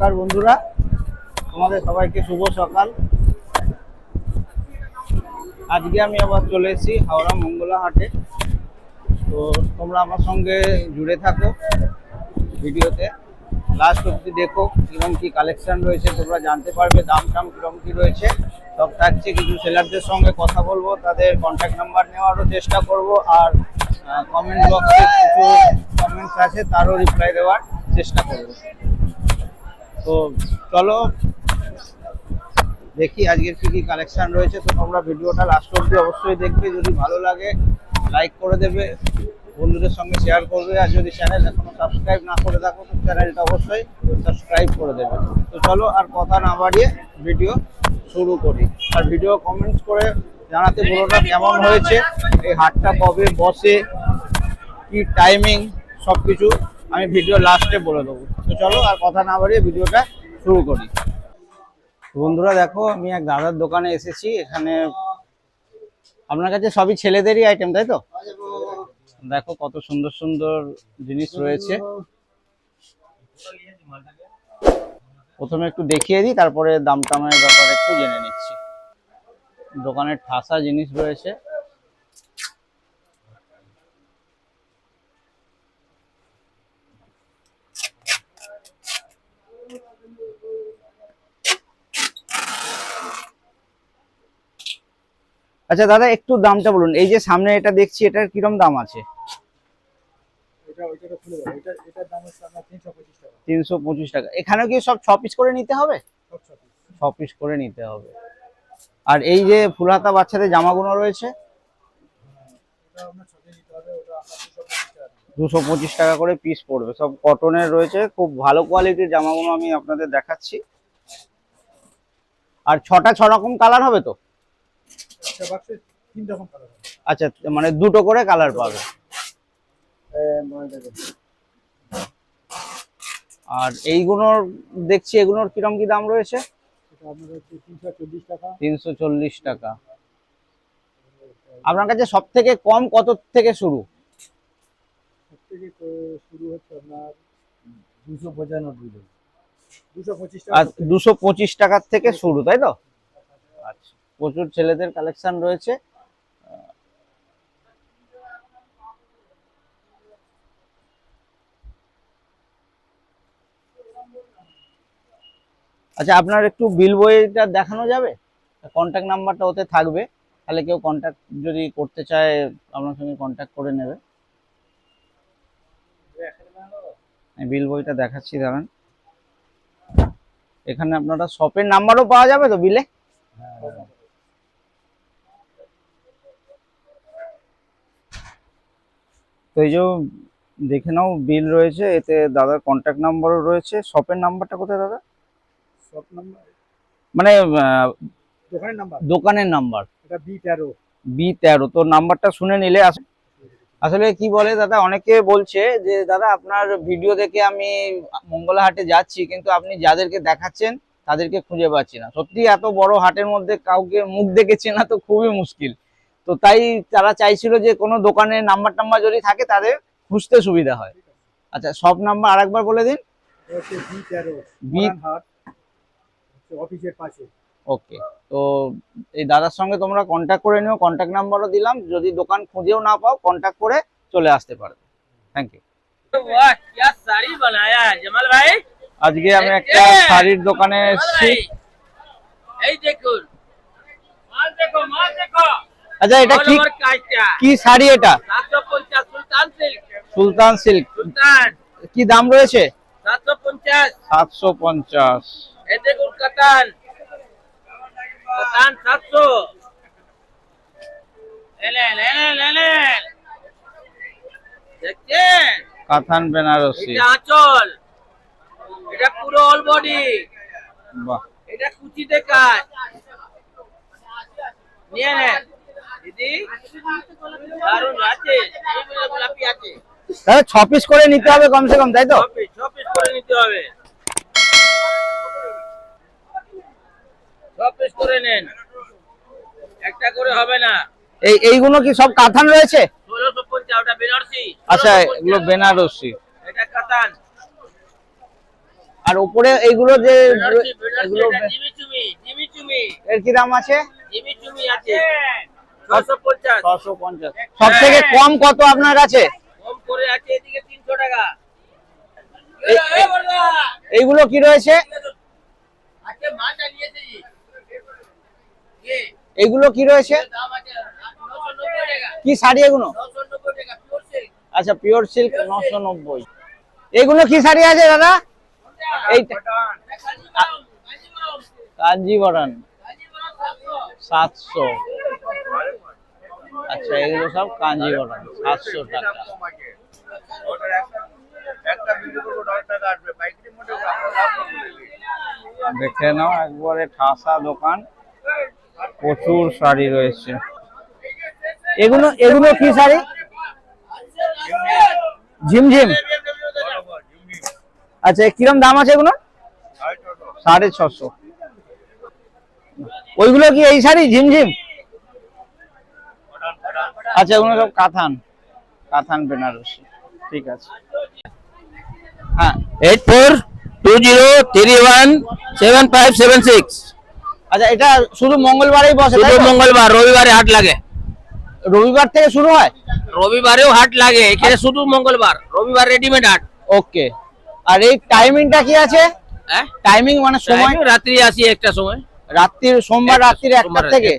নমস্কার বন্ধুরা। তোমাদের সবাইকে শুভ সকাল। আজকে আমি আবার চলে এসেছি হাওড়া মঙ্গলা হাটে। তো তোমরা আমার সঙ্গে জুড়ে থাকো ভিডিওতে। লাস্ট অব্দি দেখো কীরকম কি কালেকশন রয়েছে, তোমরা জানতে পারবে দাম টাম কীরকম কী রয়েছে। সব থাকছে, কিছু সেলারদের সঙ্গে কথা বলব, তাদের কন্ট্যাক্ট নাম্বার নেওয়ারও চেষ্টা করব, আর কমেন্ট বক্সে কিছু কমেন্টস আছে, তারও রিপ্লাই দেওয়ার চেষ্টা করব। তো চলো দেখি আজকের কি কি কালেকশন রয়েছে। তো তোমরা ভিডিওটা লাস্ট অব্দি অবশ্যই দেখবে। যদি ভালো লাগে লাইক করে দেবে, বন্ধুদের সঙ্গে শেয়ার করবে। আর যদি চ্যানেল এখনও সাবস্ক্রাইব না করে থাকো, তো চ্যানেলটা অবশ্যই সাবস্ক্রাইব করে দেবে। তো চলো আর কথা না বাড়িয়ে ভিডিও শুরু করি। আর ভিডিও কমেন্টস করে জানাতে পুরোটা কেমন হয়েছে, এই হাটটা কবে, বসে, কি টাইমিং সব কিছু আমি ভিডিও লাস্টে বলে দেবো। তো চলো আর কথা না বাড়িয়ে ভিডিওটা শুরু করি। বন্ধুরা দেখো, আমি এক দাদার দোকানে এসেছি, এখানে আপনার কাছে সবই ছেলেদেরই আইটেম তাই তো? দেখো কত সুন্দর সুন্দর জিনিস রয়েছে। প্রথমে একটু দেখিয়ে দিই, তারপরে দাম টামের ব্যাপারে একটু জেনে নিচ্ছি। দোকানের ঠাসা জিনিস রয়েছে। আচ্ছা দাদা একটু দামটা বলুন। এই যে সামনে এটা দেখছি এটার কিরম দাম আছে? তিনশো পঁচিশ টাকা। এখানেও কি সব ছ পিস করে নিতে হবে? ছ পিস। করে নিতে হবে। আর এই যে ফুলহাতা বাচ্চাদের জামাগুলো রয়েছে? দুশো পঁচিশ টাকা করে পিস পড়বে। সব কটনের রয়েছে। খুব ভালো কোয়ালিটির জামাগুলো আমি আপনাদের দেখাচ্ছি। আর ছটা ছ রকম কালার হবে তো? একটা বাক্সে তিন রকম কালার আচ্ছা মানে দুটো করে কালার পাবে। আর এইগুলোর দেখছি এগুলোর কিরম কি দাম রয়েছে? আপনার তিনশো চল্লিশ টাকা। আপনার কাছে সব থেকে কম কত থেকে শুরু? শুরু হচ্ছে আপনার দুশো পঁচানব্বই দুশো পঁচিশ টাকা দুশো পঁচিশ টাকার থেকে শুরু তাই তো? আচ্ছা। প্রচুর ছেলেদের কালেকশন রয়েছে। আচ্ছা আপনার একটু বিল বইটা দেখানো যাবে? কন্ট্যাক্ট নাম্বারটা ওতে থাকবে। তাহলে কেউ কন্ট্যাক্ট যদি করতে চায়, আপনার সঙ্গে কন্ট্যাক্ট করে নেবে। বিল বইটা দেখাচ্ছি, দাঁড়ান। এখানে আপনারা শপের নাম্বারও পাওয়া যাবে তো বিলে তো এই যে দেখে নাও বিল রয়েছে এতে দাদার কন্ট্যাক্ট নাম্বারও রয়েছে। শপের নাম্বারটা কোথায় দাদা? শপ নাম্বার মানে দোকানের নাম্বার দোকানের নাম্বার এটা বি তেরো। বি তেরো তো নাম্বারটা শুনে নিলে আস- আসলে কি বলে দাদা অনেকে বলছে যে দাদা আপনার ভিডিও দেখে আমি মঙ্গলাহাটে যাচ্ছি কিন্তু আপনি যাদেরকে দেখাচ্ছেন তাদেরকে খুঁজে পাচ্ছি না। সত্যি এত বড় হাটের মধ্যে কাউকে মুখ দেখে চেনা তো খুবই মুশকিল। তো তাই তারা চাইছিল যে কোনো দোকানের নাম্বার টাম্বার যদি থাকে তাদের খুঁজতে সুবিধা হয়। আচ্ছা সব নাম্বার আর একবার বলে দিন। ওকে তো এই দাদার সঙ্গে তোমরা কন্ট্যাক্ট করে নিও কন্ট্যাক্ট নাম্বারও দিলাম। যদি দোকান খুঁজেও না পাও কন্ট্যাক্ট করে চলে আসতে পারবে থ্যাংক ইউ আজকে আমি একটা শাড়ির দোকানে এসেছি। এই দেখুন। মাল দেখো মাল দেখো। আচ্ছা এটা কি কি শাড়ি এটা? সুলতান সিল্ক। সুলতান সিল্ক। সুলতান। কি দাম রয়েছে? সাতশো পঞ্চাশ। কাথান বেনারসি। এটা আঁচল। এটা পুরো অল বডি বাহ। এটা কুচিতে কাজ। নিয়ে নেন। দিদি? দারুণ আছে গোলাপি আছে। তাহলে ছ পিস করে নিতে হবে কমসে কম তাই তো? ছ পিস করে নিতে হবে। ছ পিস করে নেন। একটা করে হবে না। এই এইগুলো কি সব কাথান রয়েছে? ওটা বেনারসি। আচ্ছা এগুলো বেনারসি। এটা কাতান আর উপরে এইগুলো যে এগুলো এটা জিমি চুমি, জিমি চুমি, এর কি দাম আছে? জিমি চুমি আছে। 650 ছশো পঞ্চাশ। সব থেকে কম কত আপনার কাছে? কম করে আছে এদিকে 300 টাকা। এই- এ, বড়দা, এইগুলো কি রয়েছে? এইগুলো কি রয়েছে? এর দাম আছে 990 টাকা। কি শাড়ি এগুলো? 990 টাকা, pure silk। আচ্ছা পিওর সিল্ক নশো নব্বই। এগুলো কি শাড়ি আছে দাদা? এইটা কাঞ্জিবরণ সাতশো। আচ্ছা এগুলো সব কাঞ্জিবরণ সাতশো টাকা। দেখে নাও একবারে ঠাসা দোকান। প্রচুর শাড়ি রয়েছে। এগুলো এগুলো কি শাড়ি? ঝিমঝিম। আচ্ছা কিরম দাম আছে এগুলো? সাড়ে ছশো। ওইগুলো কি এই শাড়ি? ঝিমঝিম? আচ্ছা এগুলো সব কাথান। কাথান বেনারসি। ঠিক আছে। হ্যাঁ। Eight four two zero three one seven five seven six. আচ্ছা এটা শুধু মঙ্গলবারেই বসে শুধু মঙ্গলবার রবিবারে হাট লাগে। রবিবার থেকে শুরু হয়? রবিবারেও হাট লাগে এখানে শুধু মঙ্গলবার রবিবার রেডিমেড হাট। ওকে। আর এই টাইমিংটা কি আছে? হ্যাঁ? টাইমিং মানে সময়? রাত্রি আসি একটা সময়। রাত্রির সোমবার রাত্রির একটা থেকে?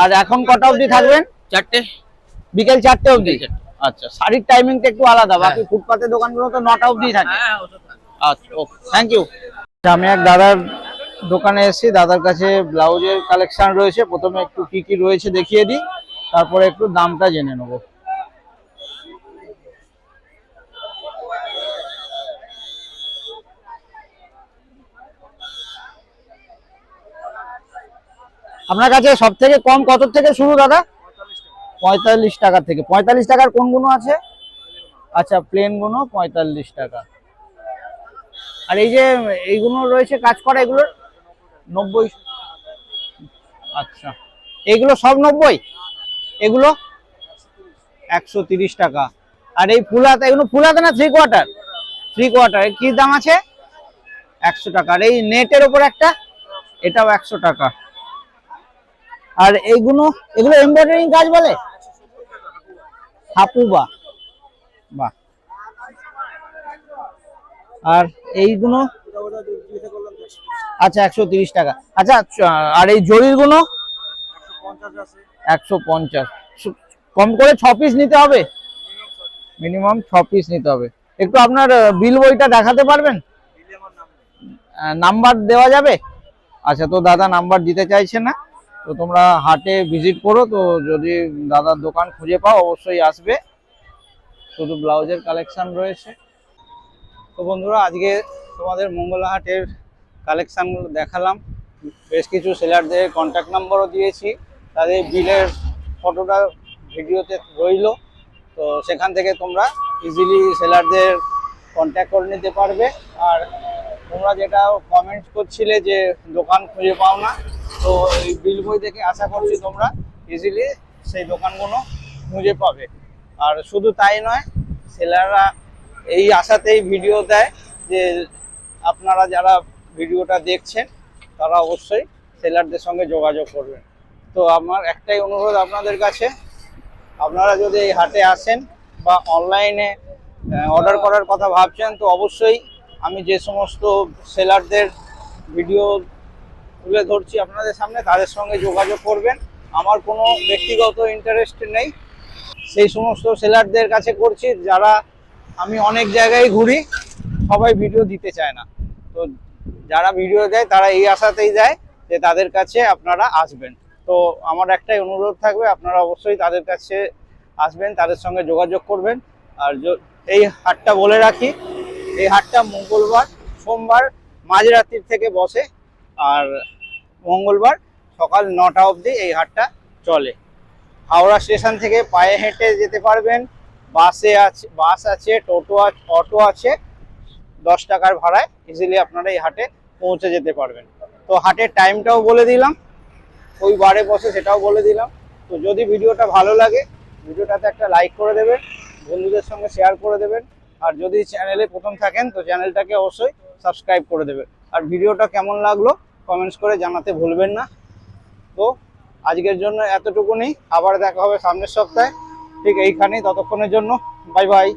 আর এখন কটা অবধি থাকবেন? চারটে। বিকেল চারটে অবধি। আচ্ছা। শাড়ির টাইমিংটা একটু আলাদা বাকি হ্যাঁ। ফুটপাতের দোকানগুলো তো নটা অবধি থাকে। হ্যাঁ থাকে। আচ্ছা ওকে। থ্যাংক ইউ আমি এক দাদার দোকানে এসেছি দাদার কাছে ব্লাউজের কালেকশন রয়েছে। প্রথমে একটু কি কি রয়েছে দেখিয়ে দিই তারপরে একটু দামটা জেনে নেব। আপনার কাছে সব থেকে কম কত থেকে শুরু দাদা? পঁয়তাল্লিশ টাকা থেকে। পঁয়তাল্লিশ টাকার কোনগুলো আছে? আচ্ছা প্লেনগুলো পঁয়তাল্লিশ টাকা। আর এই যে এইগুলো রয়েছে কাজ করা, এগুলো নব্বই আচ্ছা। এগুলো সব নব্বই? এগুলো একশো তিরিশ টাকা। আর এই ফুলাতে, এগুলো ফুলাতে না থ্রি কোয়ার্টার থ্রি কোয়ার্টার কি দাম আছে? একশো টাকা। আর এই নেটের ওপর একটা, এটাও একশো টাকা। আর এইগুলো এগুলো এমব্রয়ডারিং কাজ বলে? হাপুবা। বাহ। আর এইগুলো? আচ্ছা একশো তিরিশ টাকা। আচ্ছা আর এই জরিরগুলো একশো পঞ্চাশ। কম করে ছ পিস নিতে হবে? মিনিমাম ছ পিস নিতে হবে। একটু আপনার বিল বইটা দেখাতে পারবেন? নাম্বার দেওয়া যাবে? আচ্ছা তো দাদা নাম্বার দিতে চাইছে না? তো তোমরা হাটে ভিজিট করো, তো যদি দাদার দোকান খুঁজে পাও, অবশ্যই আসবে। শুধু ব্লাউজের কালেকশান রয়েছে। তো বন্ধুরা, আজকে তোমাদের মঙ্গলাহাটের কালেকশানগুলো দেখালাম। বেশ কিছু সেলারদের কন্ট্যাক্ট নাম্বারও দিয়েছি। তাদের বিলের ফটোটা ভিডিওতে রইল। তো সেখান থেকে তোমরা ইজিলি সেলারদের কন্ট্যাক্ট করে নিতে পারবে। আর তোমরা যেটা কমেন্ট করছিলে যে দোকান খুঁজে পাও না তো এই বিল বই থেকে আশা করছি তোমরা ইজিলি সেই দোকানগুলো খুঁজে পাবে। আর শুধু তাই নয়, সেলাররা এই আশাতেই ভিডিও দেয় যে আপনারা যারা ভিডিওটা দেখছেন, তারা অবশ্যই সেলারদের সঙ্গে যোগাযোগ করবেন। তো আমার একটাই অনুরোধ আপনাদের কাছে, আপনারা যদি এই হাটে আসেন বা অনলাইনে অর্ডার করার কথা ভাবছেন, তো অবশ্যই আমি যে সমস্ত সেলারদের ভিডিও তুলে ধরছি আপনাদের সামনে, তাদের সঙ্গে যোগাযোগ করবেন। আমার কোনো ব্যক্তিগত ইন্টারেস্ট নেই। সেই সমস্ত সেলারদের কাছে করছি, যারা আমি অনেক জায়গায় ঘুরি, সবাই ভিডিও দিতে চায় না। তো যারা ভিডিও দেয়, তারা এই আশাতেই দেয় যে তাদের কাছে আপনারা আসবেন। তো আমার একটাই অনুরোধ থাকবে, আপনারা অবশ্যই তাদের কাছে আসবেন, তাদের সঙ্গে যোগাযোগ করবেন। আর এই হাটটা বলে রাখি, এই হাটটা মঙ্গলবার, সোমবার মাঝরাত্রির থেকে বসে। আর মঙ্গলবার সকাল নটা অবধি এই হাটটা চলে। হাওড়া স্টেশন থেকে পায়ে হেঁটে যেতে পারবেন। বাসে আছে বাস আছে, টোটো আছে অটো আছে। দশ টাকার ভাড়ায় ইজিলি আপনারা এই হাটে পৌঁছে যেতে পারবেন। তো হাটের টাইমটাও বলে দিলাম। ওই বারে বসে সেটাও বলে দিলাম। তো যদি ভিডিওটা ভালো লাগে, ভিডিওটাতে একটা লাইক করে দেবেন, বন্ধুদের সঙ্গে শেয়ার করে দেবেন। আর যদি চ্যানেলে প্রথম থাকেন, তো চ্যানেলটাকে অবশ্যই সাবস্ক্রাইব করে দেবেন। আর ভিডিওটা কেমন লাগল? কমেন্টস করে জানাতে ভুলবেন না। তো আজকের জন্য এতটুকুনি। আবার দেখা হবে সামনের সপ্তাহে। ঠিক এইখানেই, ততক্ষণের জন্য। Bye bye